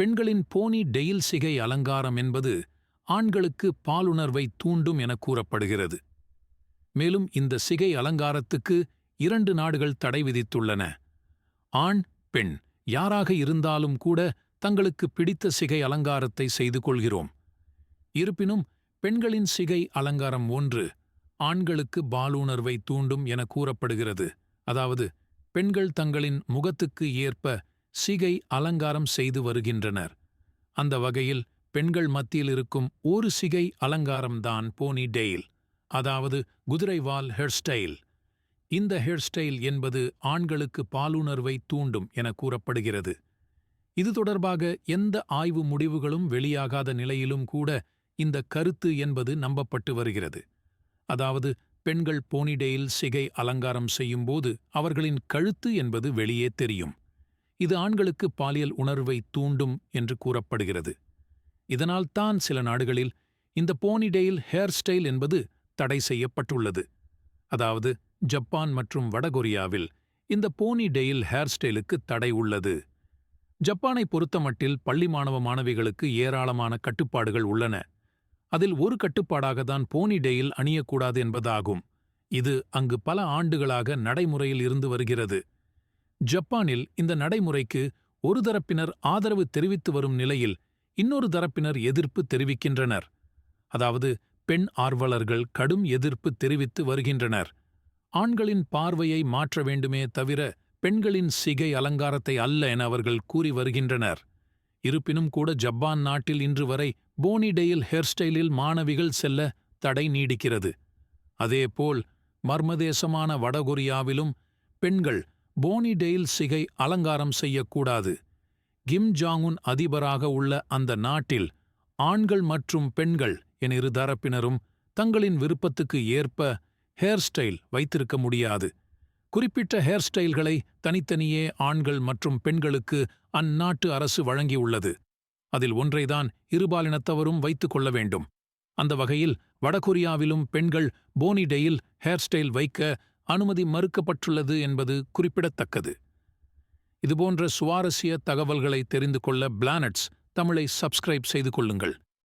பெண்களின் போனி டெயில் சிகை அலங்காரம் என்பது ஆண்களுக்கு பாலுணர்வை தூண்டும் என கூறப்படுகிறது. மேலும் இந்த சிகை அலங்காரத்துக்கு இரண்டு நாடுகள் தடை விதித்துள்ளன. ஆண் பெண் யாராக இருந்தாலும் கூட தங்களுக்கு பிடித்த சிகை அலங்காரத்தை செய்து கொள்கிறோம். இருப்பினும் பெண்களின் சிகை அலங்காரம் ஒன்று ஆண்களுக்கு பாலுணர்வை தூண்டும் என கூறப்படுகிறது. அதாவது பெண்கள் தங்களின் முகத்துக்கு ஏற்ப சிகை அலங்காரம் செய்து வருகின்றனர். அந்த வகையில் பெண்கள் மத்தியில் இருக்கும் ஒரு சிகை அலங்காரம்தான் போனி டெயில் அதாவது குதிரைவால் ஹேர்ஸ்டைல் இந்த ஹேர்ஸ்டைல் என்பது ஆண்களுக்கு பாலுணர்வை தூண்டும் என கூறப்படுகிறது. இது தொடர்பாக எந்த ஆய்வு முடிவுகளும் வெளியாகாத நிலையிலும் கூட இந்த கருத்து என்பது நம்பப்பட்டு வருகிறது. அதாவது பெண்கள் போனிடெயில் சிகை அலங்காரம் செய்யும்போது அவர்களின் கழுத்து என்பது வெளியே தெரியும். இது ஆண்களுக்கு பாலியல் உணர்வை தூண்டும் என்று கூறப்படுகிறது. இதனால் தான் சில நாடுகளில் இந்த போனிடெயில் ஹேர் ஸ்டைல் என்பது தடை செய்யப்பட்டுள்ளது. அதாவது ஜப்பான் மற்றும் வடகொரியாவில் இந்த போனிடெயில் ஹேர் ஸ்டைலுக்கு தடை உள்ளது. ஜப்பானை பொறுத்தமட்டில் பள்ளி மாணவ மாணவிகளுக்கு ஏராளமான கட்டுப்பாடுகள் உள்ளன. அதில் ஒரு கட்டுப்பாடாக தான் போனிடெயில் அணியக்கூடாது என்பதாகும். இது அங்கு பல ஆண்டுகளாக நடைமுறையில் இருந்து வருகிறது. ஜப்பானில் இந்த நடைமுறைக்கு ஒரு தரப்பினர் ஆதரவு தெரிவித்து வரும் நிலையில் இன்னொரு தரப்பினர் எதிர்ப்பு தெரிவிக்கின்றனர். அதாவது பெண் ஆர்வலர்கள் கடும் எதிர்ப்பு தெரிவித்து வருகின்றனர். ஆண்களின் பார்வையை மாற்ற வேண்டுமே தவிர பெண்களின் சிகை அலங்காரத்தை அல்ல என அவர்கள் கூறி வருகின்றனர். இருப்பினும் கூட ஜப்பான் நாட்டில் இன்று வரை போனிடெயில் ஹேர்ஸ்டைலில் மாணவிகள் செல்ல தடை நீடிக்கிறது. அதேபோல் மர்மதேசமான வடகொரியாவிலும் பெண்கள் போனிடெயில் சிகை அலங்காரம் செய்யக்கூடாது. கிம் ஜாங்குன் அதிபராக உள்ள அந்த நாட்டில் ஆண்கள் மற்றும் பெண்கள் என இரு தரப்பினரும் தங்களின் விருப்பத்துக்கு ஏற்ப ஹேர் ஸ்டைல் வைத்திருக்க முடியாது. குறிப்பிட்ட ஹேர் ஸ்டைல்களை தனித்தனியே ஆண்கள் மற்றும் பெண்களுக்கு அந்நாட்டு அரசு வழங்கியுள்ளது. அதில் ஒன்றைதான் இருபாலினத்தவரும் வைத்துக் கொள்ள வேண்டும். அந்த வகையில் வடகொரியாவிலும் பெண்கள் போனிடெயில் ஹேர் ஸ்டைல் வைக்க அனுமதி மறுக்கப்பட்டுள்ளது என்பது குறிப்பிடத்தக்கது. இதுபோன்ற சுவாரஸ்ய தகவல்களை தெரிந்து கொள்ள பிளானட்ஸ் தமிழை சப்ஸ்கிரைப் செய்து கொள்ளுங்கள்.